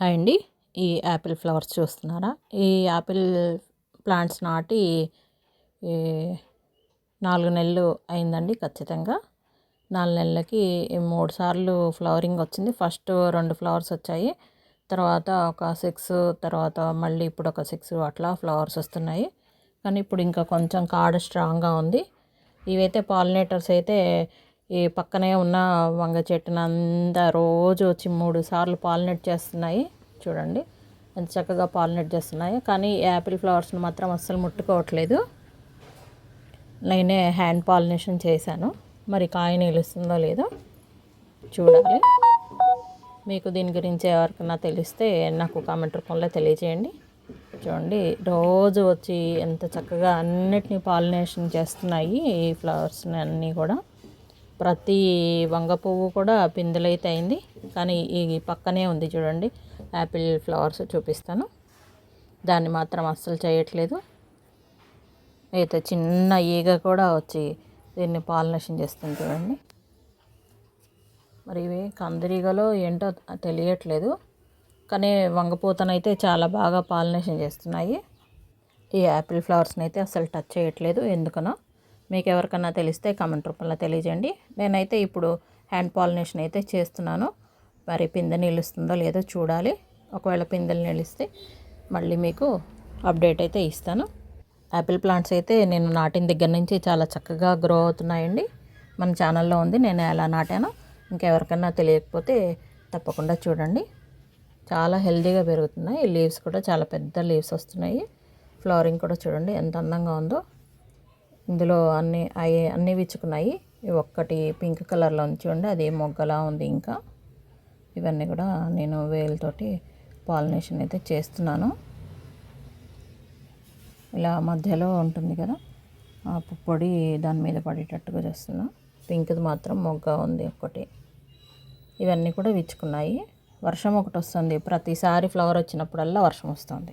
Hi అండి. ఈ Apple flowers చూస్తున్నారా? ఈ యాపిల్ ప్లాంట్స్ నాటి నాలుగు నెలలు అయిందండి ఖచ్చితంగా. నాలుగు నెలలకి మూడు సార్లు ఫ్లవరింగ్ వచ్చింది. ఫస్ట్ రెండు ఫ్లవర్స్ వచ్చాయి. తర్వాత ఒక సిక్స్ తర్వాత మళ్ళీ ఇప్పుడు ఒక సిక్స్ అట్లా ఫ్లవర్స్ వస్తున్నాయి. కానీ ఇప్పుడు ఇంకా కొంచెం కాడ స్ట్రాంగ్గా ఉంది. ఇవైతే పాలినేటర్స్ అయితే ఈ పక్కనే ఉన్న వంగ చెట్టును అంతా రోజు వచ్చి మూడు సార్లు పాలినేట్ చేస్తున్నాయి. చూడండి. ఎంత చక్కగా పాలినేట్ చేస్తున్నాయి. కానీ యాపిల్ ఫ్లవర్స్ని మాత్రం అస్సలు ముట్టుకోవట్లేదు. నేనే హ్యాండ్ పాలినేషన్ చేశాను. మరి కాయ నిలుస్తుందో లేదో చూడాలి. మీకు దీని గురించి ఎవరికైనా తెలిస్తే నాకు కామెంట్ రూపంలో తెలియజేయండి. చూడండి. రోజు వచ్చి ఎంత చక్కగా అన్నిటినీ పాలినేషన్ చేస్తున్నాయి ఈ ఫ్లవర్స్ని అన్నీ కూడా. ప్రతి వంగ పువ్వు కూడా పిందులైతే అయింది. కానీ ఈ పక్కనే ఉంది చూడండి. యాపిల్ ఫ్లవర్స్ చూపిస్తాను. దాన్ని మాత్రం అస్సలు చేయట్లేదు. అయితే చిన్న ఈగ కూడా వచ్చి దీన్ని పాలినేషన్ చేస్తుంది చూడండి. మరి ఇవి కందిరీగలో ఏంటో తెలియట్లేదు. కానీ వంగపూతనైతే చాలా బాగా పాలినేషన్ చేస్తున్నాయి. ఈ యాపిల్ ఫ్లవర్స్ని అయితే అసలు టచ్ చేయట్లేదు. ఎందుకనో మీకు ఎవరికన్నా తెలిస్తే కామెంట్ రూపంలో తెలియజేయండి. నేనైతే ఇప్పుడు హ్యాండ్ పాలినేషన్ అయితే చేస్తున్నాను. మరి పిందె నిలుస్తుందో లేదో చూడాలి. ఒకవేళ పిందెలు నిలిస్తే మళ్ళీ మీకు అప్డేట్ అయితే ఇస్తాను. యాపిల్ ప్లాంట్స్ అయితే నేను నాటిన దగ్గర నుంచి చాలా చక్కగా గ్రో అవుతున్నాయండి. మన ఛానల్లో ఉంది. నేను ఎలా నాటానో ఇంకెవరికన్నా తెలియకపోతే తప్పకుండా చూడండి. చాలా హెల్దీగా పెరుగుతున్నాయి. లీవ్స్ కూడా చాలా పెద్ద లీవ్స్ వస్తున్నాయి. ఫ్లవరింగ్ కూడా చూడండి ఎంత అందంగా ఉందో. ఇందులో అన్ని అవి అన్నీ విచ్చుకున్నాయి. ఒక్కటి పింక్ కలర్లో చూడండి అది మొగ్గలా ఉంది ఇంకా. ఇవన్నీ కూడా నేను వేలుతోటి పాలినేషన్ అయితే చేస్తున్నాను. ఇలా మధ్యలో ఉంటుంది కదా ఆ పొడి దాని మీద పడేటట్టుగా చేస్తున్నా. పింక్ది మాత్రం మొగ్గ ఉంది ఒకటి ఇవన్నీ కూడా విచ్చుకున్నాయి. వర్షం ఒకటి వస్తుంది. ప్రతిసారి ఫ్లవర్ వచ్చినప్పుడల్లా వర్షం వస్తుంది.